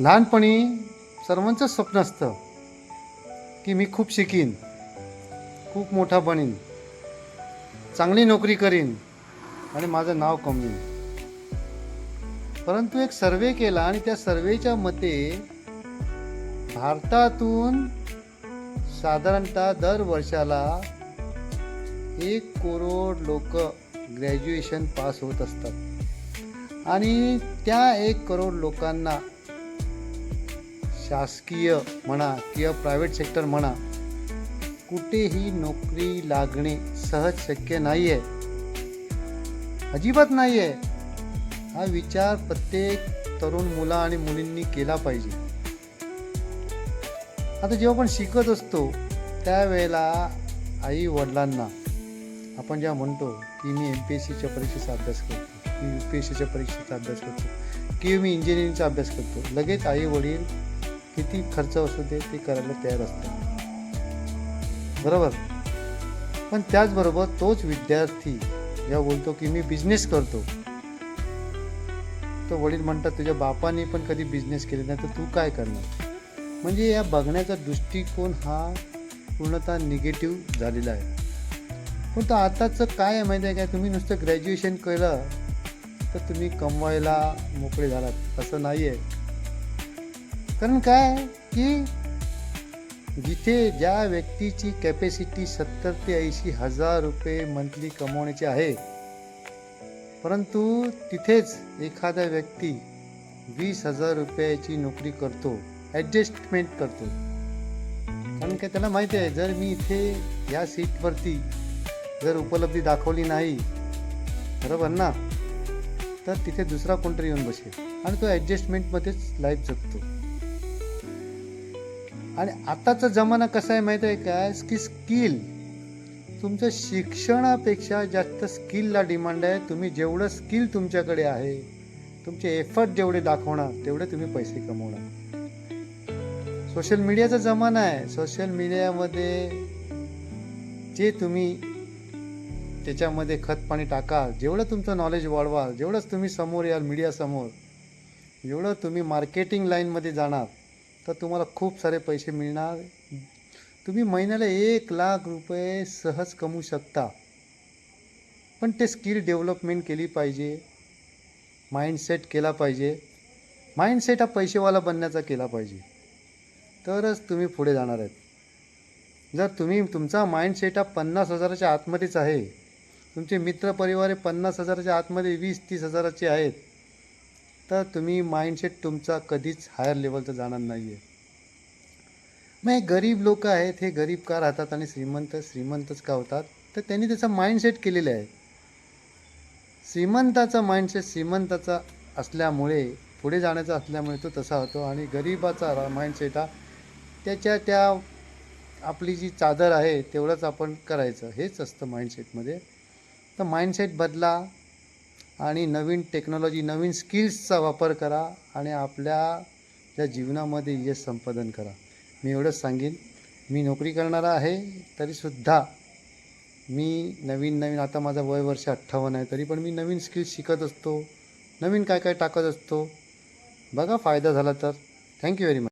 लहानपणी सर्वांचंच स्वप्न असतं की मी खूप शिकीन खूप मोठा बनीन चांगली नोकरी करीन आणि माझं नाव कमवीन. परंतु एक सर्वे केला आणि त्या सर्वेच्या मते भारतातून साधारणतः दर वर्षाला एक करोड लोक ग्रॅज्युएशन पास होत असतात. आणि त्या एक करोड लोकांना शासकीय म्हणा किंवा प्रायव्हेट सेक्टर म्हणा कुठेही नोकरी लागणे सहज शक्य नाही आहे अजिबात नाही आहे हा विचार प्रत्येक तरुण मुला आणि मुलींनी केला पाहिजे. आता जेव्हा आपण शिकत असतो त्यावेळेला आई वडिलांना आपण जेव्हा म्हणतो की मी एम पी एस सीच्या परीक्षेचा अभ्यास करतो मी यू पी एस सीच्या परीक्षेचा अभ्यास करतो किंवा मी इंजिनिअरिंगचा अभ्यास करतो लगेच आई वडील किती खर्च असू दे ते करायला तयार असतात. बरोबर? पण त्याचबरोबर तोच विद्यार्थी जेव्हा बोलतो की मी बिझनेस करतो. तो वडील म्हणतात तुझ्या बापाने पण कधी बिझनेस केले नाही तर तू काय करणार? म्हणजे या बघण्याचा दृष्टिकोन हा पूर्णतः निगेटिव्ह झालेला आहे. पण तर आताचं काय आहे माहिती आहे काय तुम्ही नुसतं ग्रॅज्युएशन केलं तर तुम्ही कमवायला मोकळे झालात. असं नाही आहे कारण काय? की जिथे ज्या व्यक्तीची कॅपॅसिटी सत्तर ते ऐंशी हजार रुपये मंथली कमवण्याची आहे परंतु तिथेच एखादा व्यक्ती वीस हजार रुपयाची नोकरी करतो ॲडजस्टमेंट करतो. कारण काय त्याला माहिती आहे जर मी इथे या सीटवरती जर उपलब्धी दाखवली नाही बरोबर ना? तर तिथे दुसरा कोणतरी येऊन बसेल. आणि तो ॲडजस्टमेंटमध्येच लाईफ जगतो. आणि आताचा जमाना कसा आहे माहीत आहे काय की स्किल. तुमचं शिक्षणापेक्षा जास्त स्किलला डिमांड आहे. तुम्ही जेवढं स्किल तुमच्याकडे आहे तुमचे एफर्ट जेवढे दाखवणार तेवढे तुम्ही पैसे कमवणार. सोशल मीडियाचा जमाना आहे. सोशल मीडियामध्ये जे तुम्ही त्याच्यामध्ये खत पाणी टाका जेवढं तुमचं नॉलेज वाढवाल जेवढंच तुम्ही समोर याल मीडियासमोर जेवढं तुम्ही मार्केटिंग लाईनमध्ये जाणार. तर तुम्हाला खूप सारे पैसे मिळणार. तुम्ही महिन्याला एक लाख रुपये सहज कमवू शकता. पण ते स्किल डेव्हलपमेंट केली पाहिजे. माइंडसेट केला पाहिजे. माइंडसेट हा पैसेवाला बनण्याचा केला पाहिजे. तरच तुम्ही पुढे जाणार आहेत. जर तुम्ही तुमचा माइंडसेट हा पन्नास हजाराच्या आतमध्येच आहे. तुमचे मित्रपरिवार हे पन्नास हजाराच्या आतमध्ये वीस तीस हजाराचे आहेत. तर तुम्ही माइंडसेट तुमचा कधीच हायर लेवलचं जाणार नाही आहे मग हे गरीब लोक आहेत हे गरीब का राहतात आणि श्रीमंत श्रीमंतच का होतात? तर त्यांनी त्याचा माइंडसेट केलेलं आहे. श्रीमंताचा माइंडसेट श्रीमंताचा असल्यामुळे पुढे जाण्याचा असल्यामुळे तो तसा होतो आणि गरीबाचा माइंडसेट हा त्याच्या त्या आपली जी चादर आहे तेवढंच आपण करायचं. हेच असतं माइंडसेटमध्ये तर माइंडसेट बदला आणि नवीन टेक्नॉलॉजी नवीन स्किल्सचा वापर करा आणि आपल्या ज्या जीवनामध्ये यश संपादन करा. मी एवढंच सांगेन. मी नोकरी करणारा आहे तरीसुद्धा मी नवीन नवीन आता माझा वय वर्ष अठ्ठावन्न आहे तरी पण मी नवीन स्किल्स शिकत असतो. नवीन काय काय टाकत असतो. बघा फायदा झाला तर. Thank you very much